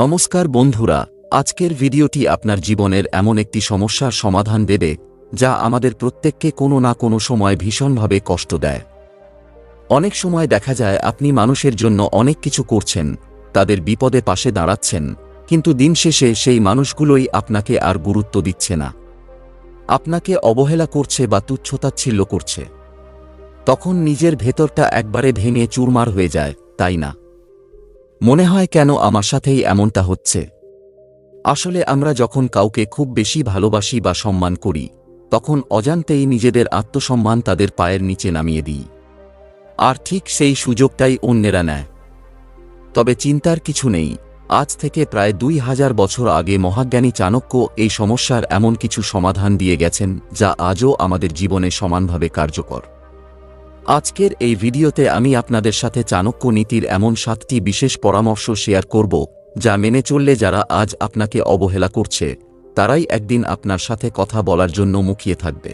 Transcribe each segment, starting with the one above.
নমস্কার বন্ধুরা, আজকের ভিডিওটি আপনার জীবনের এমন একটি সমস্যার সমাধান দেবে, যা আমাদের প্রত্যেককে কোনো না কোনো সময় ভীষণভাবে কষ্ট দেয়। অনেক সময় দেখা যায় আপনি মানুষের জন্য অনেক কিছু করছেন, তাদের বিপদে পাশে দাঁড়াচ্ছেন, কিন্তু দিন শেষে সেই মানুষগুলোই আপনাকে আর গুরুত্ব দিচ্ছে না। আপনাকে অবহেলা করছে বা তুচ্ছতাচ্ছিল্য করছে। তখন নিজের ভেতরটা একবারে ভেঙে চুরমার হয়ে যায়, তাই না? মনে হয় কেন আমার সাথেই এমনটা হচ্ছে? আসলে আমরা যখন কাউকে খুব বেশি ভালোবাসি বা সম্মান করি, তখন অজান্তেই নিজেদের আত্মসম্মান তাদের পায়ের নিচে নামিয়ে দিই। আর ঠিক সেই সুযোগটাই অন্যেরা নেয়। তবে চিন্তার কিছু নেই, আজ থেকে প্রায় দুই হাজার বছর আগে মহাজ্ঞানী চাণক্য এই সমস্যার এমন কিছু সমাধান দিয়ে গেছেন, যা আজও আমাদের জীবনে সমানভাবে কার্যকর। আজকের এই ভিডিওতে আমি আপনাদের সাথে চাণক্য নীতির এমন সাতটি বিশেষ পরামর্শ শেয়ার করব, যা মেনে চললে যারা আজ আপনাকে অবহেলা করছে, তারাই একদিন আপনার সাথে কথা বলার জন্য মুখিয়ে থাকবে।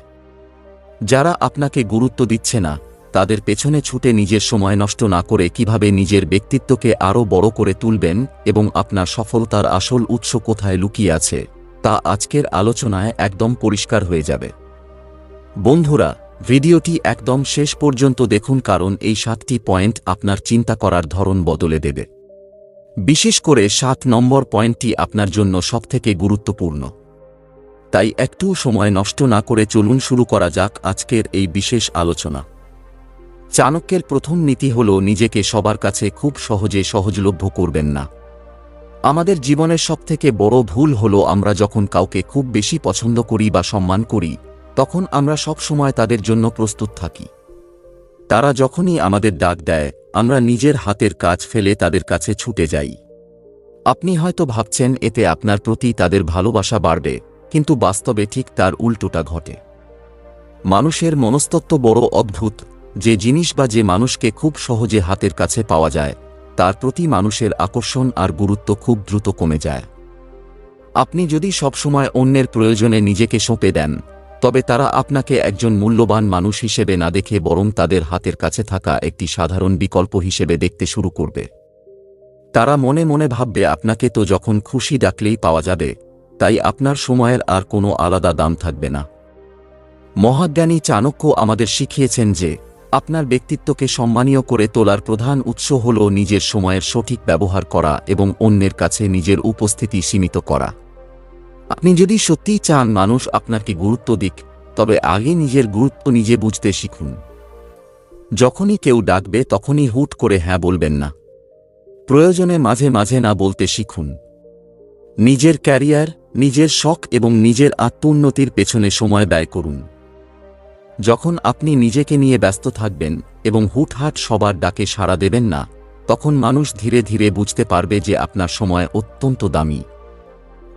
যারা আপনাকে গুরুত্ব দিচ্ছে না, তাদের পেছনে ছুটে নিজের সময় নষ্ট না করে কীভাবে নিজের ব্যক্তিত্বকে আরও বড় করে তুলবেন এবং আপনার সফলতার আসল উৎস কোথায় লুকিয়ে আছে, তা আজকের আলোচনায় একদম পরিষ্কার হয়ে যাবে। বন্ধুরা ভিডিওটি একদম শেষ পর্যন্ত দেখুন কারণ এই সাতটি পয়েন্ট আপনার চিন্তা করার ধরন বদলে দেবে। বিশেষ করে সাত নম্বর পয়েন্টটি আপনার জন্য সবথেকে গুরুত্বপূর্ণ। তাই একটু সময় নষ্ট না করে চলুন শুরু করা যাক আজকের এই বিশেষ আলোচনা। চাণক্যের প্রথম নীতি হল নিজেকে সবার কাছে খুব সহজে সহজলভ্য করবেন না। আমাদের জীবনের সবথেকে বড় ভুল হল আমরা যখন কাউকে খুব বেশি পছন্দ করি বা সম্মান করি তখন আমরা সব সময় তাদের জন্য প্রস্তুত থাকি। তারা যখনই আমাদের ডাক দেয়, আমরা নিজের হাতের কাজ ফেলে তাদের কাছে ছুটে যাই। আপনি হয়তো ভাবছেন, এতে আপনার প্রতি তাদের ভালোবাসা বাড়বে, কিন্তু বাস্তবে ঠিক তার উল্টোটা ঘটে। মানুষের মনস্তত্ব বড় অদ্ভুত, যে জিনিস বা যে মানুষকে খুব সহজে হাতের কাছে পাওয়া যায়, তার প্রতি মানুষের আকর্ষণ আর গুরুত্ব খুব দ্রুত কমে যায়। আপনি যদি সবসময় অন্যের প্রয়োজনে নিজেকে সঁপে দেন তবে তারা আপনাকে একজন মূল্যবান মানুষ হিসেবে না দেখে বরং তাদের হাতের কাছে থাকা একটি সাধারণ বিকল্প হিসেবে দেখতে শুরু করবে। তারা মনে মনে ভাববে, আপনাকে তো যখন খুশি ডাকলেই পাওয়া যাবে, তাই আপনার সময়ের আর কোনো আলাদা দাম থাকবে না। মহাজ্ঞানী চাণক্য আমাদের শিখিয়েছেন যে, আপনার ব্যক্তিত্বকে সম্মানীয় করে তোলার প্রধান উৎস হল নিজের সময়ের সঠিক ব্যবহার করা এবং অন্যের কাছে নিজের উপস্থিতি সীমিত করা। আপনি যদি সত্যিই চান মানুষ আপনাকে গুরুত্ব দিক, তবে আগে নিজের গুরুত্ব নিজে বুঝতে শিখুন। যখনই কেউ ডাকবে তখনই হুট করে হ্যাঁ বলবেন না। প্রয়োজনে মাঝে মাঝে না বলতে শিখুন। নিজের ক্যারিয়ার, নিজের শখ এবং নিজের আত্মোন্নতির পেছনে সময় ব্যয় করুন। যখন আপনি নিজেকে নিয়ে ব্যস্ত থাকবেন এবং হুটহাট সবার ডাকে সাড়া দেবেন না, তখন মানুষ ধীরে ধীরে বুঝতে পারবে যে আপনার সময় অত্যন্ত দামি।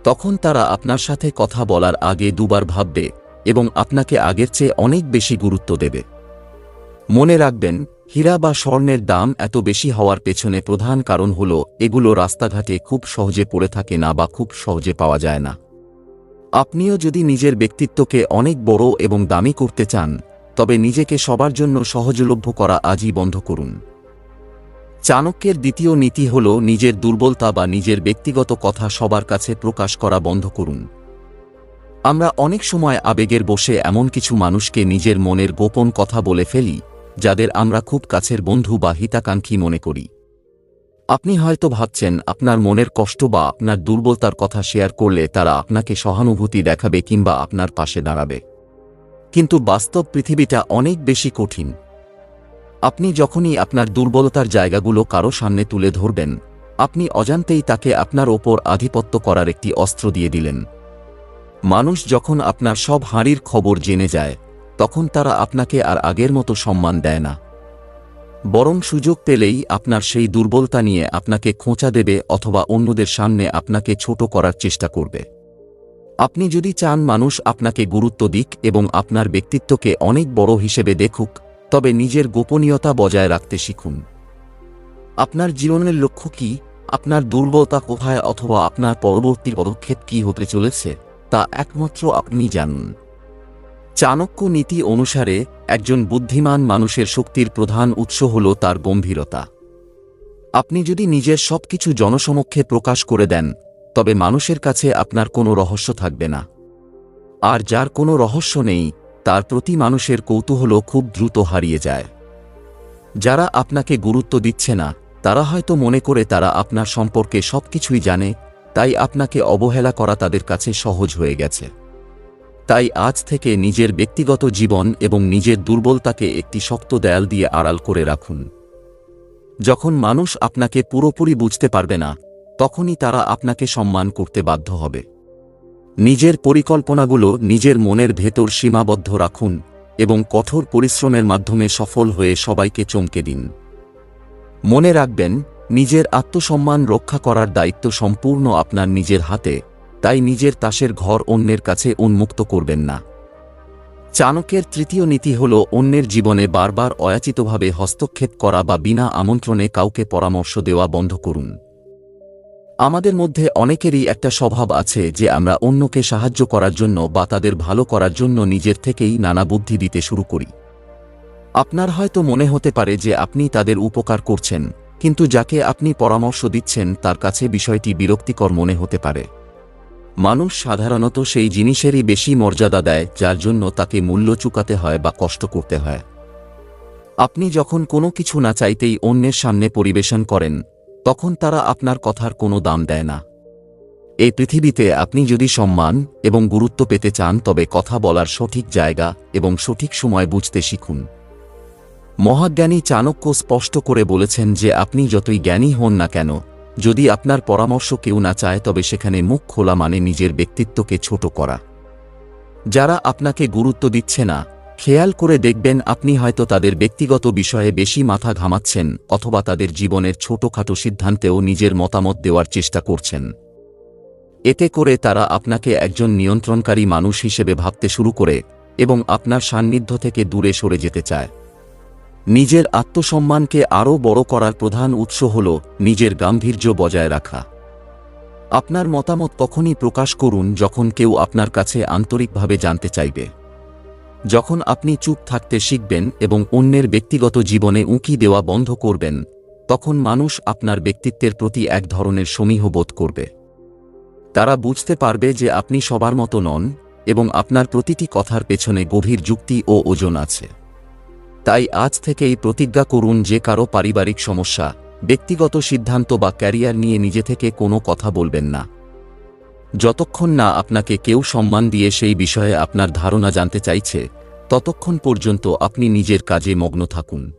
তখন তারা আপনার সাথে কথা বলার আগে দুবার ভাববে এবং আপনাকে আগের চেয়ে অনেক বেশি গুরুত্ব দেবে। মনে রাখবেন, হীরা বা স্বর্ণের দাম এত বেশি হওয়ার পেছনে প্রধান কারণ হল, এগুলো রাস্তাঘাটে খুব সহজে পড়ে থাকে না বা খুব সহজে পাওয়া যায় না। আপনিও যদি নিজের ব্যক্তিত্বকে অনেক বড় এবং দামি করতে চান, তবে নিজেকে সবার জন্য সহজলভ্য করা আজই বন্ধ করুন। চাণক্যের দ্বিতীয় নীতি হল নিজের দুর্বলতা বা নিজের ব্যক্তিগত কথা সবার কাছে প্রকাশ করা বন্ধ করুন। আমরা অনেক সময় আবেগের বসে এমন কিছু মানুষকে নিজের মনের গোপন কথা বলে ফেলি, যাদের আমরা খুব কাছের বন্ধু বা হিতাকাঙ্ক্ষী মনে করি। আপনি হয়তো ভাবছেন, আপনার মনের কষ্ট বা আপনার দুর্বলতার কথা শেয়ার করলে তারা আপনাকে সহানুভূতি দেখাবে কিংবা আপনার পাশে দাঁড়াবে। কিন্তু বাস্তব পৃথিবীটা অনেক বেশি কঠিন। আপনি যখনই আপনার দুর্বলতার জায়গাগুলো কারও সামনে তুলে ধরবেন, আপনি অজান্তেই তাকে আপনার ওপর আধিপত্য করার একটি অস্ত্র দিয়ে দিলেন। মানুষ যখন আপনার সব হাঁড়ির খবর জেনে যায়, তখন তারা আপনাকে আর আগের মতো সম্মান দেয় না। বরং সুযোগ পেলেই আপনার সেই দুর্বলতা নিয়ে আপনাকে খোঁচা দেবে অথবা অন্যদের সামনে আপনাকে ছোট করার চেষ্টা করবে। আপনি যদি চান মানুষ আপনাকে গুরুত্ব দিক এবং আপনার ব্যক্তিত্বকে অনেক বড় হিসেবে দেখুক তবে নিজের গোপনীয়তা বজায় রাখতে শিখুন। আপনার জীবনের লক্ষ্য কি? আপনার দুর্বলতা কোথায় অথবা আপনার পরবর্তী পদক্ষেপ কি হতে চলেছে? তা একমাত্র আপনি জানুন। চাণক্য নীতি অনুসারে একজন বুদ্ধিমান মানুষের শক্তির প্রধান উৎস হল তার গম্ভীরতা। আপনি যদি নিজের সবকিছু জনসমক্ষে প্রকাশ করে দেন, তবে মানুষের কাছে আপনার কোনো রহস্য থাকবে না। আর যার কোনো রহস্য নেই তার প্রতি মানুষের কৌতূহলও খুব দ্রুত হারিয়ে যায়। যারা আপনাকে গুরুত্ব দিচ্ছে না, তারা হয়তো মনে করে তারা আপনার সম্পর্কে সবকিছুই জানে, তাই আপনাকে অবহেলা করা তাদের কাছে সহজ হয়ে গেছে। তাই আজ থেকে নিজের ব্যক্তিগত জীবন এবং নিজের দুর্বলতাকে একটি শক্ত দেয়াল দিয়ে আড়াল করে রাখুন। যখন মানুষ আপনাকে পুরোপুরি বুঝতে পারবে না, তখনই তারা আপনাকে সম্মান করতে বাধ্য হবে। নিজের পরিকল্পনাগুলো নিজের মনের ভেতর সীমাবদ্ধ রাখুন এবং কঠোর পরিশ্রমের মাধ্যমে সফল হয়ে সবাইকে চমকে দিন। মনে রাখবেন, নিজের আত্মসম্মান রক্ষা করার দায়িত্ব সম্পূর্ণ আপনার নিজের হাতে, তাই নিজের তাসের ঘর অন্যের কাছে উন্মুক্ত করবেন না। চাণকের তৃতীয় নীতি হল অন্যের জীবনে বারবার অয়াচিতভাবে হস্তক্ষেপ করা বা বিনা আমন্ত্রণে কাউকে পরামর্শ দেওয়া বন্ধ করুন। আমাদের মধ্যে অনেকেরই একটা স্বভাব আছে যে আমরা অন্যকে সাহায্য করার জন্য বা তাদের ভালো করার জন্য নিজের থেকেই নানা বুদ্ধি দিতে শুরু করি। আপনার হয়তো মনে হতে পারে যে আপনি তাদের উপকার করছেন, কিন্তু যাকে আপনি পরামর্শ দিচ্ছেন তার কাছে বিষয়টি বিরক্তিকর মনে হতে পারে। মানুষ সাধারণত সেই জিনিসেরই বেশি মর্যাদা দেয় যার জন্য তাকে মূল্য চুকাতে হয় বা কষ্ট করতে হয়। আপনি যখন কোনো কিছু না চাইতেই অন্যের সামনে পরিবেশন করেন তখন তারা আপনার কথার কোনো দাম দেয় না। এই পৃথিবীতে আপনি যদি সম্মান এবং গুরুত্ব পেতে চান, তবে কথা বলার সঠিক জায়গা এবং সঠিক সময় বুঝতে শিখুন। মহাজ্ঞানী চাণক্য স্পষ্ট করে বলেছেন যে, আপনি যতই জ্ঞানী হন না কেন, যদি আপনার পরামর্শ কেউ না চায়, তবে সেখানে মুখ খোলা মানে নিজের ব্যক্তিত্বকে ছোট করা। যারা আপনাকে গুরুত্ব দিচ্ছে না খেয়াল করে দেখবেন আপনি হয়তো তাদের ব্যক্তিগত বিষয়ে বেশি মাথা ঘামাচ্ছেন অথবা তাদের জীবনের ছোটখাটো সিদ্ধান্তেও নিজের মতামত দেওয়ার চেষ্টা করছেন। এতে করে তারা আপনাকে একজন নিয়ন্ত্রণকারী মানুষ হিসেবে ভাবতে শুরু করে এবং আপনার সান্নিধ্য থেকে দূরে সরে যেতে চায়। নিজের আত্মসম্মানকে আরও বড় করার প্রধান উৎস হল নিজের গাম্ভীর্য বজায় রাখা। আপনার মতামত তখনই প্রকাশ করুন যখন কেউ আপনার কাছে আন্তরিকভাবে জানতে চাইবে। যখন আপনি চুপ থাকতে শিখবেন এবং অন্যের ব্যক্তিগত জীবনে উঁকি দেওয়া বন্ধ করবেন, তখন মানুষ আপনার ব্যক্তিত্বের প্রতি এক ধরনের সমীহ বোধ করবে। তারা বুঝতে পারবে যে আপনি সবার মতো নন এবং আপনার প্রতিটি কথার পেছনে গভীর যুক্তি ও ওজন আছে। তাই আজ থেকেই প্রতিজ্ঞা করুন যে কারও পারিবারিক সমস্যা, ব্যক্তিগত সিদ্ধান্ত বা ক্যারিয়ার নিয়ে নিজে থেকে কোনো কথা বলবেন না। যতক্ষণ না আপনাকে কেউ সম্মান দিয়ে সেই বিষয়ে আপনার ধারণা জানতে চাইছে, ততক্ষণ পর্যন্ত আপনি নিজের কাজে মগ্ন থাকুন।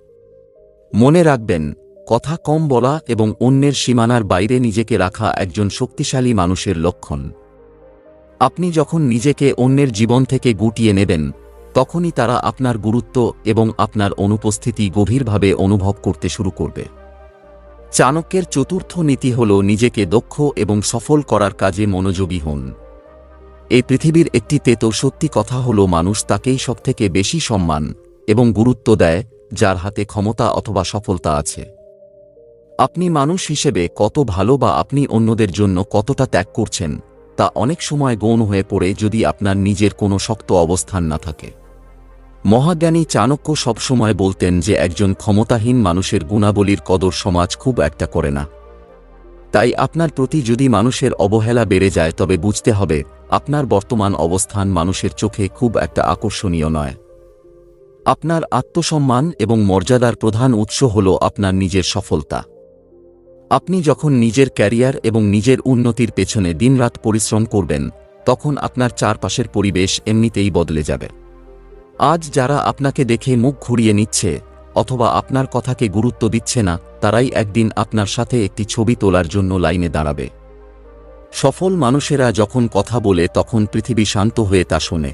মনে রাখবেন, কথা কম বলা এবং অন্যের সীমানার বাইরে নিজেকে রাখা একজন শক্তিশালী মানুষের লক্ষণ। আপনি যখন নিজেকে অন্যের জীবন থেকে গুটিয়ে নেবেন, তখনই তারা আপনার গুরুত্ব এবং আপনার অনুপস্থিতি গভীরভাবে অনুভব করতে শুরু করবে। চাণক্যের চতুর্থ নীতি হল নিজেকে দক্ষ এবং সফল করার কাজে মনোযোগী হন। এই পৃথিবীর একটি তেতো সত্যি কথা হল, মানুষ তাকেই সবথেকে বেশি সম্মান এবং গুরুত্ব দেয় যার হাতে ক্ষমতা অথবা সফলতা আছে। আপনি মানুষ হিসেবে কত ভালো বা আপনি অন্যদের জন্য কতটা ত্যাগ করছেন, তা অনেক সময় গৌণ হয়ে পড়ে যদি আপনার নিজের কোনো শক্ত অবস্থান না থাকে। মহাজ্ঞানী চাণক্য সবসময় বলতেন যে একজন ক্ষমতাহীন মানুষের গুণাবলীর কদর সমাজ খুব একটা করে না। তাই আপনার প্রতি যদি মানুষের অবহেলা বেড়ে যায়, তবে বুঝতে হবে, আপনার বর্তমান অবস্থান মানুষের চোখে খুব একটা আকর্ষণীয় নয়। আপনার আত্মসম্মান এবং মর্যাদার প্রধান উৎস হল আপনার নিজের সফলতা। আপনি যখন নিজের ক্যারিয়ার এবং নিজের উন্নতির পেছনে দিনরাত পরিশ্রম করবেন, তখন আপনার চারপাশের পরিবেশ এমনিতেই বদলে যাবে। আজ যারা আপনাকে দেখে মুখ ঘুরিয়ে নিচ্ছে, অথবা আপনার কথাকে গুরুত্ব দিচ্ছে না, তারাই একদিন আপনার সাথে একটি ছবি তোলার জন্য লাইনে দাঁড়াবে। সফল মানুষেরা যখন কথা বলে, তখন পৃথিবী শান্ত হয়ে তা শোনে।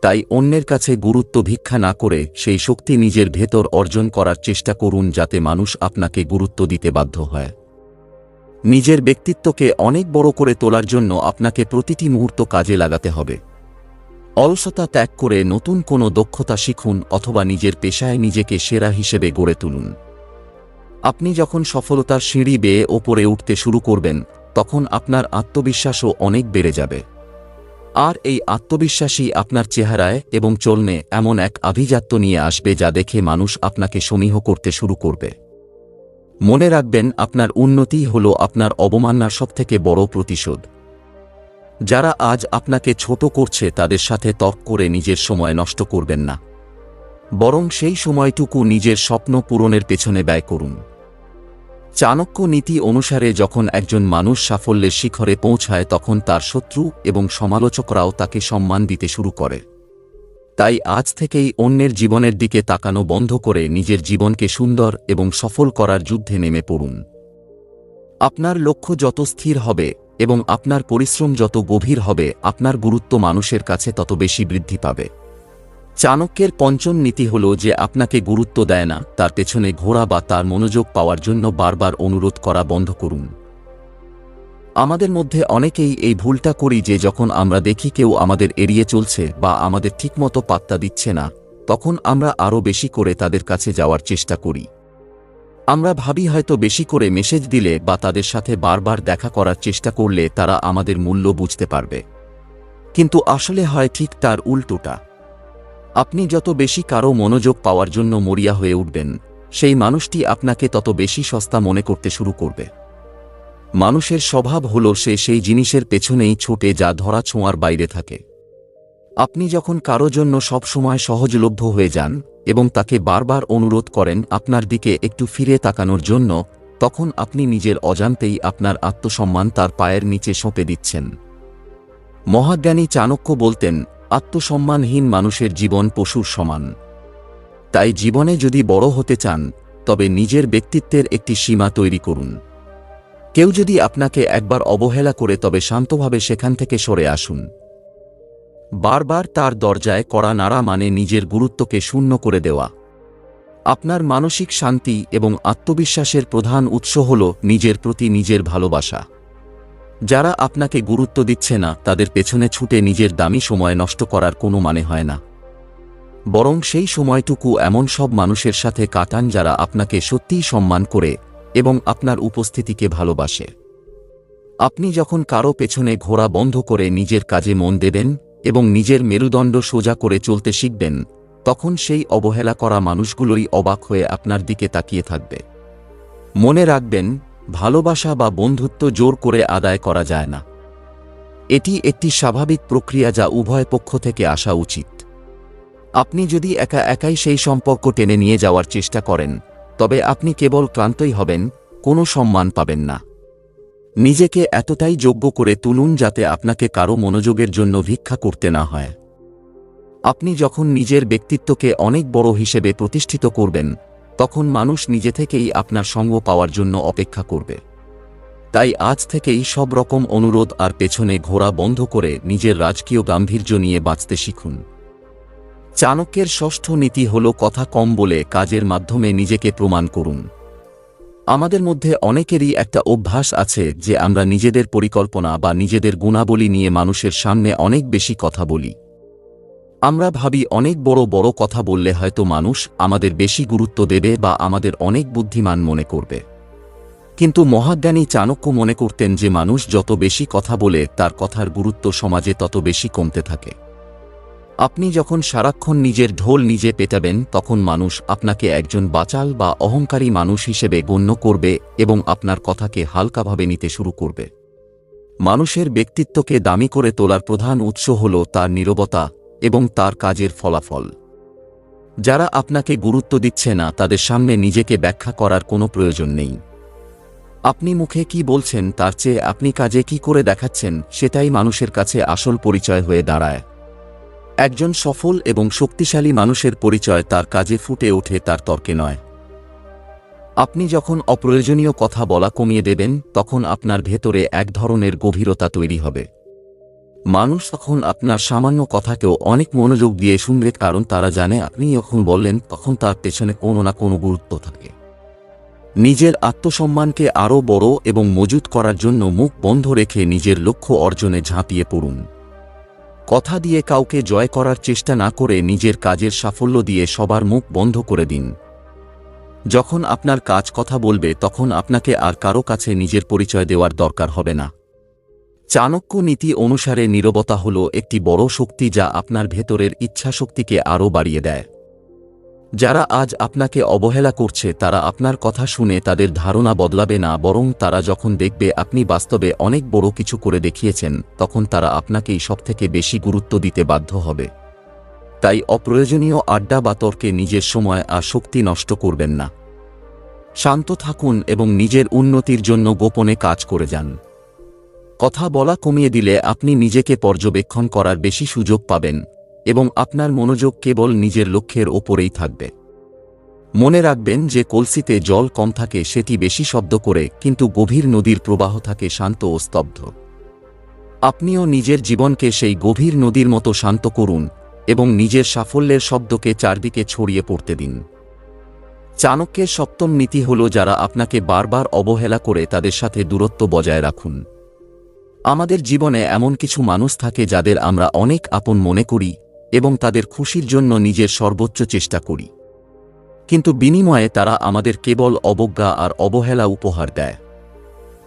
তাই অন্যের কাছে গুরুত্ব ভিক্ষা না করে, সেই শক্তি নিজের ভেতর অর্জন করার চেষ্টা করুন যাতে মানুষ আপনাকে গুরুত্ব দিতে বাধ্য হয়। নিজের ব্যক্তিত্বকে অনেক বড় করে তোলার জন্য আপনাকে প্রতিটি মুহূর্ত কাজে লাগাতে হবে। অলসতা ত্যাগ করে নতুন কোনো দক্ষতা শিখুন অথবা নিজের পেশায় নিজেকে সেরা হিসেবে গড়ে তুলুন। আপনি যখন সফলতার সিঁড়ি বেয়ে ওপরে উঠতে শুরু করবেন, তখন আপনার আত্মবিশ্বাসও অনেক বেড়ে যাবে। আর এই আত্মবিশ্বাসী আপনার চেহারায় এবং চলনে এমন এক আভিজাত্য নিয়ে আসবে যা দেখে মানুষ আপনাকে সমীহ করতে শুরু করবে। মনে রাখবেন, আপনার উন্নতি হল আপনার অবমাননার সবথেকে বড় প্রতিশোধ। যারা আজ আপনাকে ছোট করছে তাদের সাথে তর্ক করে নিজের সময় নষ্ট করবেন না। বরং সেই সময়টুকু নিজের স্বপ্ন পূরণের পেছনে ব্যয় করুন। চাণক্য নীতি অনুসারে যখন একজন মানুষ সাফল্যের শিখরে পৌঁছায় তখন তার শত্রু এবং সমালোচকরাও তাকে সম্মান দিতে শুরু করে। তাই আজ থেকেই অন্যের জীবনের দিকে তাকানো বন্ধ করে নিজের জীবনকে সুন্দর এবং সফল করার যুদ্ধে নেমে পড়ুন। আপনার লক্ষ্য যত স্থির হবে এবং আপনার পরিশ্রম যত গভীর হবে, আপনার গুরুত্ব মানুষের কাছে তত বেশি বৃদ্ধি পাবে। চাণক্যের পঞ্চম নীতি হল যে আপনাকে গুরুত্ব দেয় না, তার পেছনে ঘোরা বা তার মনোযোগ পাওয়ার জন্য বারবার অনুরোধ করা বন্ধ করুন। আমাদের মধ্যে অনেকেই এই ভুলটা করি যে যখন আমরা দেখি কেউ আমাদের এড়িয়ে চলছে বা আমাদের ঠিকমতো পাত্তা দিচ্ছে না, তখন আমরা আরও বেশি করে তাদের কাছে যাওয়ার চেষ্টা করি। আমরা ভাবি হয়তো বেশি করে মেসেজ দিলে বা তাদের সাথে বারবার দেখা করার চেষ্টা করলে তারা আমাদের মূল্য বুঝতে পারবে। কিন্তু আসলে হয় ঠিক তার উল্টোটা। আপনি যত বেশি কারও মনোযোগ পাওয়ার জন্য মরিয়া হয়ে উঠবেন, সেই মানুষটি আপনাকে তত বেশি সস্তা মনে করতে শুরু করবে। মানুষের স্বভাব হল সে সেই জিনিসের পেছনেই ছোটে যা ধরা ছোঁয়ার বাইরে থাকে। আপনি যখন কারও জন্য সবসময় সহজলভ্য হয়ে যান এবং তাকে বারবার অনুরোধ করেন আপনার দিকে একটু ফিরে তাকানোর জন্য, তখন আপনি নিজের অজান্তেই আপনার আত্মসম্মান তার পায়ের নিচে সঁপে দিচ্ছেন। মহাজ্ঞানী চাণক্য বলতেন, আত্মসম্মানহীন মানুষের জীবন পশুর সমান। তাই জীবনে যদি বড় হতে চান, তবে নিজের ব্যক্তিত্বের একটি সীমা তৈরি করুন। কেউ যদি আপনাকে একবার অবহেলা করে তবে শান্তভাবে সেখান থেকে সরে আসুন। বারবার তার দরজায় কড়া নাড়া মানে নিজের গুরুত্বকে শূন্য করে দেওয়া। আপনার মানসিক শান্তি এবং আত্মবিশ্বাসের প্রধান উৎস হল নিজের প্রতি নিজের ভালোবাসা। যারা আপনাকে গুরুত্ব দিচ্ছে না, তাদের পেছনে ছুটে নিজের দামি সময় নষ্ট করার কোনো মানে হয় না। বরং সেই সময়টুকু এমন সব মানুষের সাথে কাটান যারা আপনাকে সত্যিই সম্মান করে এবং আপনার উপস্থিতিকে ভালোবাসে। আপনি যখন কারও পেছনে ঘোরা বন্ধ করে নিজের কাজে মন দেবেন এবং নিজের মেরুদণ্ড সোজা করে চলতে শিখবেন, তখন সেই অবহেলা করা মানুষগুলোই অবাক হয়ে আপনার দিকে তাকিয়ে থাকবে। মনে রাখবেন, ভালোবাসা বা বন্ধুত্ব জোর করে আদায় করা যায় না। এটি একটি স্বাভাবিক প্রক্রিয়া যা উভয় পক্ষ থেকে আসা উচিত। আপনি যদি একা একাই সেই সম্পর্ক টেনে নিয়ে যাওয়ার চেষ্টা করেন, তবে আপনি কেবল ক্লান্তই হবেন, কোনো সম্মান পাবেন না। নিজেকে এতটাই যোগ্য করে তুলুন যাতে আপনাকে কারও মনোযোগের জন্য ভিক্ষা করতে না হয়। আপনি যখন নিজের ব্যক্তিত্বকে অনেক বড় হিসেবে প্রতিষ্ঠিত করবেন, তখন মানুষ নিজে থেকেই আপনার সঙ্গ পাওয়ার জন্য অপেক্ষা করবে। তাই আজ থেকেই সব রকম অনুরোধ আর পেছনে ঘোরা বন্ধ করে নিজের রাজকীয় গাম্ভীর্য নিয়ে বাঁচতে শিখুন। চাণক্যের ষষ্ঠ নীতি হল কথা কম বলে কাজের মাধ্যমে নিজেকে প্রমাণ করুন। আমাদের মধ্যে অনেকেরই একটা অভ্যাস আছে যে আমরা নিজেদের পরিকল্পনা বা নিজেদের গুণাবলী নিয়ে মানুষের সামনে অনেক বেশি কথা বলি। আমরা ভাবি অনেক বড় বড় কথা বললে হয়তো মানুষ আমাদের বেশি গুরুত্ব দেবে বা আমাদের অনেক বুদ্ধিমান মনে করবে। কিন্তু মহাজ্ঞানী চাণক্য মনে করতেন যে মানুষ যত বেশি কথা বলে তার কথার গুরুত্ব সমাজে তত বেশি কমতে থাকে। আপনি যখন সারাক্ষণ নিজের ঢোল নিজে পেটাবেন, তখন মানুষ আপনাকে একজন বাচাল বা অহংকারী মানুষ হিসেবে গণ্য করবে এবং আপনার কথাকে হালকাভাবে নিতে শুরু করবে। মানুষের ব্যক্তিত্বকে দামি করে তোলার প্রধান উৎস হল তার নীরবতা এবং তার কাজের ফলাফল। যারা আপনাকে গুরুত্ব দিচ্ছে না, তাদের সামনে নিজেকে ব্যাখ্যা করার কোনো প্রয়োজন নেই। আপনি মুখে কি বলছেন, তার চেয়ে আপনি কাজে কি করে দেখাচ্ছেন, সেটাই মানুষের কাছে আসল পরিচয় হয়ে দাঁড়ায়। একজন সফল এবং শক্তিশালী মানুষের পরিচয় তার কাজে ফুটে ওঠে, তার তর্কে নয়। আপনি যখন অপ্রয়োজনীয় কথা বলা কমিয়ে দেবেন, তখন আপনার ভেতরে এক ধরনের গভীরতা তৈরি হবে। মানুষ তখন আপনার সামান্য কথাকেও অনেক মনোযোগ দিয়ে শুনবে, কারণ তারা জানে আপনি যখন বললেন, তখন তার পেছনে কোনো না কোনো গুরুত্ব থাকে। নিজের আত্মসম্মানকে আরও বড় এবং মজুত করার জন্য মুখ বন্ধ রেখে নিজের লক্ষ্য অর্জনে ঝাঁপিয়ে পড়ুন। কথা দিয়ে কাউকে জয় করার চেষ্টা না করে নিজের কাজের সাফল্য দিয়ে সবার মুখ বন্ধ করে দিন। যখন আপনার কাজ কথা বলবে, তখন আপনাকে আর কারও কাছে নিজের পরিচয় দেওয়ার দরকার হবে না। চাণক্য নীতি অনুসারে নীরবতা হল একটি বড় শক্তি যা আপনার ভেতরের ইচ্ছাশক্তিকে আরও বাড়িয়ে দেয়। যারা আজ আপনাকে অবহেলা করছে, তারা আপনার কথা শুনে তাদের ধারণা বদলাবে না, বরং তারা যখন দেখবে আপনি বাস্তবে অনেক বড় কিছু করে দেখিয়েছেন, তখন তারা আপনাকেই সবথেকে বেশি গুরুত্ব দিতে বাধ্য হবে। তাই অপ্রয়োজনীয় আড্ডা বা তর্কে নিজের সময় আর শক্তি নষ্ট করবেন না। শান্ত থাকুন এবং নিজের উন্নতির জন্য গোপনে কাজ করে যান। কথা বলা কমিয়ে দিলে আপনি নিজেকে পর্যবেক্ষণ করার বেশি সুযোগ পাবেন। এবং আপনার মনোযোগ কেবল নিজের লক্ষ্যের ওপরেই থাকবে। মনে রাখবেন যে কলসিতে জল কম থাকে, সেটি বেশি শব্দ করে, কিন্তু গভীর নদীর প্রবাহ থাকে, শান্ত ও স্তব্ধ। আপনিও নিজের জীবনকে সেই গভীর নদীর মতো শান্ত করুন এবং নিজের সাফল্যের শব্দকে চারদিকে ছড়িয়ে পড়তে দিন। চাণক্যের সপ্তম নীতি হল যারা আপনাকে বারবার অবহেলা করে তাদের সাথে দূরত্ব বজায় রাখুন। আমাদের জীবনে এমন কিছু মানুষ থাকে যাদের আমরা অনেক আপন মনে করি এবং তাদের খুশির জন্য নিজের সর্বোচ্চ চেষ্টা করি। কিন্তু বিনিময়ে তারা আমাদের কেবল অবজ্ঞা আর অবহেলা উপহার দেয়।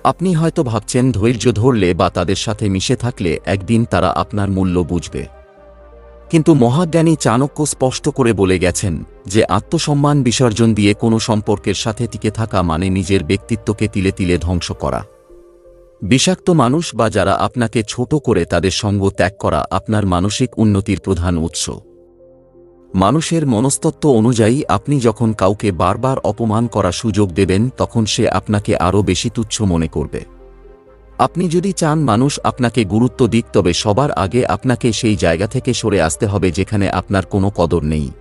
আপনি হয়তো ভাবছেন ধৈর্য ধরলে বা তাদের সাথে মিশে থাকলে একদিন তারা আপনার মূল্য বুঝবে। কিন্তু মহাজ্ঞানী চাণক্য স্পষ্ট করে বলে গেছেন যে আত্মসম্মান বিসর্জন দিয়ে কোনো সম্পর্কের সাথে টিকে থাকা মানে নিজের ব্যক্তিত্বকে তিলে তিলে ধ্বংস করা। বিষাক্ত মানুষ বা যারা আপনাকে ছোট করে তাদের সঙ্গ ত্যাগ করা আপনার মানসিক উন্নতির প্রধান উৎস। মানুষের মনস্তত্ত্ব অনুযায়ী আপনি যখন কাউকে বারবার অপমান করা সুযোগ দেবেন, তখন সে আপনাকে আরও বেশি তুচ্ছ মনে করবে। আপনি যদি চান মানুষ আপনাকে গুরুত্ব দিক, তবে সবার আগে আপনাকে সেই জায়গা থেকে সরে আসতে হবে যেখানে আপনার কোনো কদর নেই।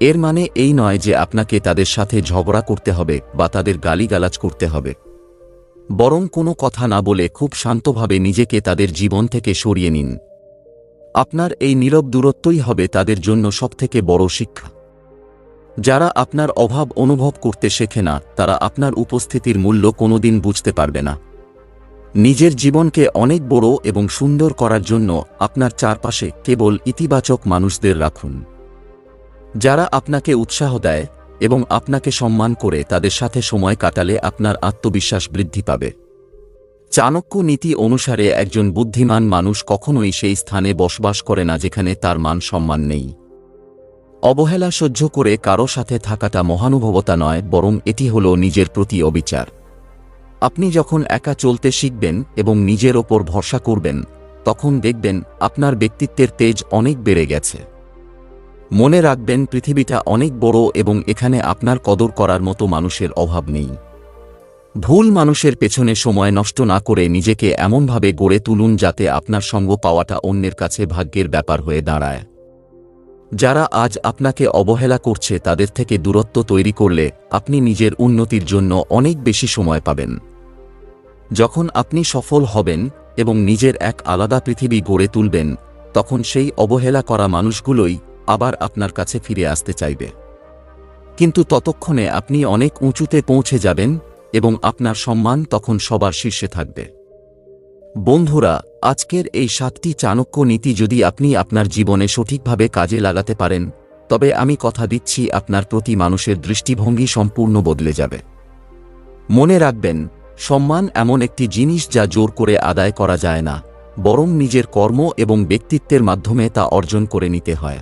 এর মানে এই নয় যে আপনাকে তাদের সাথে ঝগড়া করতে হবে বা তাদের গালিগালাজ করতে হবে। বরং কোনো কথা না বলে খুব শান্তভাবে নিজেকে তাদের জীবন থেকে সরিয়ে নিন। আপনার এই নীরব দূরত্বই হবে তাদের জন্য সবথেকে বড় শিক্ষা। যারা আপনার অভাব অনুভব করতে শেখে না, তারা আপনার উপস্থিতির মূল্য কোনোদিন বুঝতে পারবে না। নিজের জীবনকে অনেক বড় এবং সুন্দর করার জন্য আপনার চারপাশে কেবল ইতিবাচক মানুষদের রাখুন। যারা আপনাকে উৎসাহ দেয় এবং আপনাকে সম্মান করে তাদের সাথে সময় কাটালে আপনার আত্মবিশ্বাস বৃদ্ধি পাবে। চাণক্য নীতি অনুসারে একজন বুদ্ধিমান মানুষ কখনোই সেই স্থানে বসবাস করে না যেখানে তার মান সম্মান নেই। অবহেলা সহ্য করে কারও সাথে থাকাটা মহানুভবতা নয়, বরং এটি হল নিজের প্রতি অবিচার। আপনি যখন একা চলতে শিখবেন এবং নিজের ওপর ভরসা করবেন, তখন দেখবেন আপনার ব্যক্তিত্বের তেজ অনেক বেড়ে গেছে। মনে রাখবেন, পৃথিবীটা অনেক বড় এবং এখানে আপনার কদর করার মতো মানুষের অভাব নেই। ভুল মানুষের পেছনে সময় নষ্ট না করে নিজেকে এমনভাবে গড়ে তুলুন যাতে আপনার সঙ্গ পাওয়াটা অন্যের কাছে ভাগ্যের ব্যাপার হয়ে দাঁড়ায়। যারা আজ আপনাকে অবহেলা করছে, তাদের থেকে দূরত্ব তৈরি করলে আপনি নিজের উন্নতির জন্য অনেক বেশি সময় পাবেন। যখন আপনি সফল হবেন এবং নিজের এক আলাদা পৃথিবী গড়ে তুলবেন, তখন সেই অবহেলা করা মানুষগুলোই আবার আপনার কাছে ফিরে আসতে চাইবে। কিন্তু ততক্ষণে আপনি অনেক উঁচুতে পৌঁছে যাবেন এবং আপনার সম্মান তখন সবার শীর্ষে থাকবে। বন্ধুরা, আজকের এই সাতটি চাণক্য নীতি যদি আপনি আপনার জীবনে সঠিকভাবে কাজে লাগাতে পারেন, তবে আমি কথা দিচ্ছি আপনার প্রতি মানুষের দৃষ্টিভঙ্গি সম্পূর্ণ বদলে যাবে। মনে রাখবেন, সম্মান এমন একটি জিনিস যা জোর করে আদায় করা যায় না, বরং নিজের কর্ম এবং ব্যক্তিত্বের মাধ্যমে তা অর্জন করে নিতে হয়।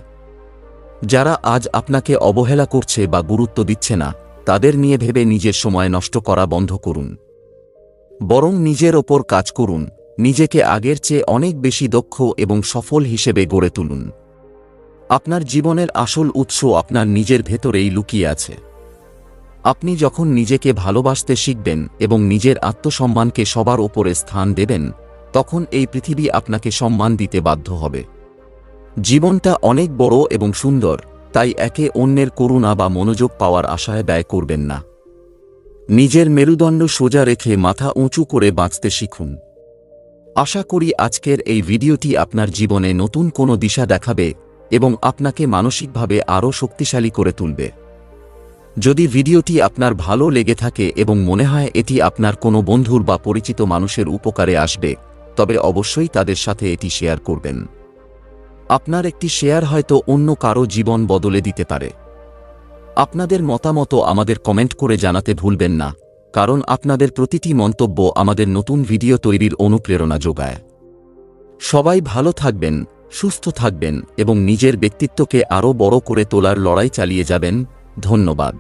যারা আজ আপনাকে অবহেলা করছে বা গুরুত্ব দিচ্ছে না, তাদের নিয়ে ভেবে নিজের সময় নষ্ট করা বন্ধ করুন। বরং নিজের ওপর কাজ করুন, নিজেকে আগের চেয়ে অনেক বেশি দক্ষ এবং সফল হিসেবে গড়ে তুলুন। আপনার জীবনের আসল উৎস আপনার নিজের ভেতরেই লুকিয়ে আছে। আপনি যখন নিজেকে ভালোবাসতে শিখবেন এবং নিজের আত্মসম্মানকে সবার ওপরে স্থান দেবেন, তখন এই পৃথিবী আপনাকে সম্মান দিতে বাধ্য হবে। জীবনটা অনেক বড় এবং সুন্দর, তাই একে অন্যের করুণা বা মনোযোগ পাওয়ার আশায় ব্যয় করবেন না। নিজের মেরুদণ্ড সোজা রেখে মাথা উঁচু করে বাঁচতে শিখুন। আশা করি আজকের এই ভিডিওটি আপনার জীবনে নতুন কোনো দিশা দেখাবে এবং আপনাকে মানসিকভাবে আরও শক্তিশালী করে তুলবে। যদি ভিডিওটি আপনার ভালো লেগে থাকে এবং মনে হয় এটি আপনার কোনো বন্ধুর বা পরিচিত মানুষের উপকারে আসবে, তবে অবশ্যই তাদের সাথে এটি শেয়ার করবেন। আপনার একটি শেয়ার হয়তো অন্য কারও জীবন বদলে দিতে পারে। আপনাদের মতামত আমাদের কমেন্ট করে জানাতে ভুলবেন না, কারণ আপনাদের প্রতিটি মন্তব্য আমাদের নতুন ভিডিও তৈরির অনুপ্রেরণা যোগায়। সবাই ভালো থাকবেন, সুস্থ থাকবেন এবং নিজের ব্যক্তিত্বকে আরও বড় করে তোলার লড়াই চালিয়ে যাবেন। ধন্যবাদ।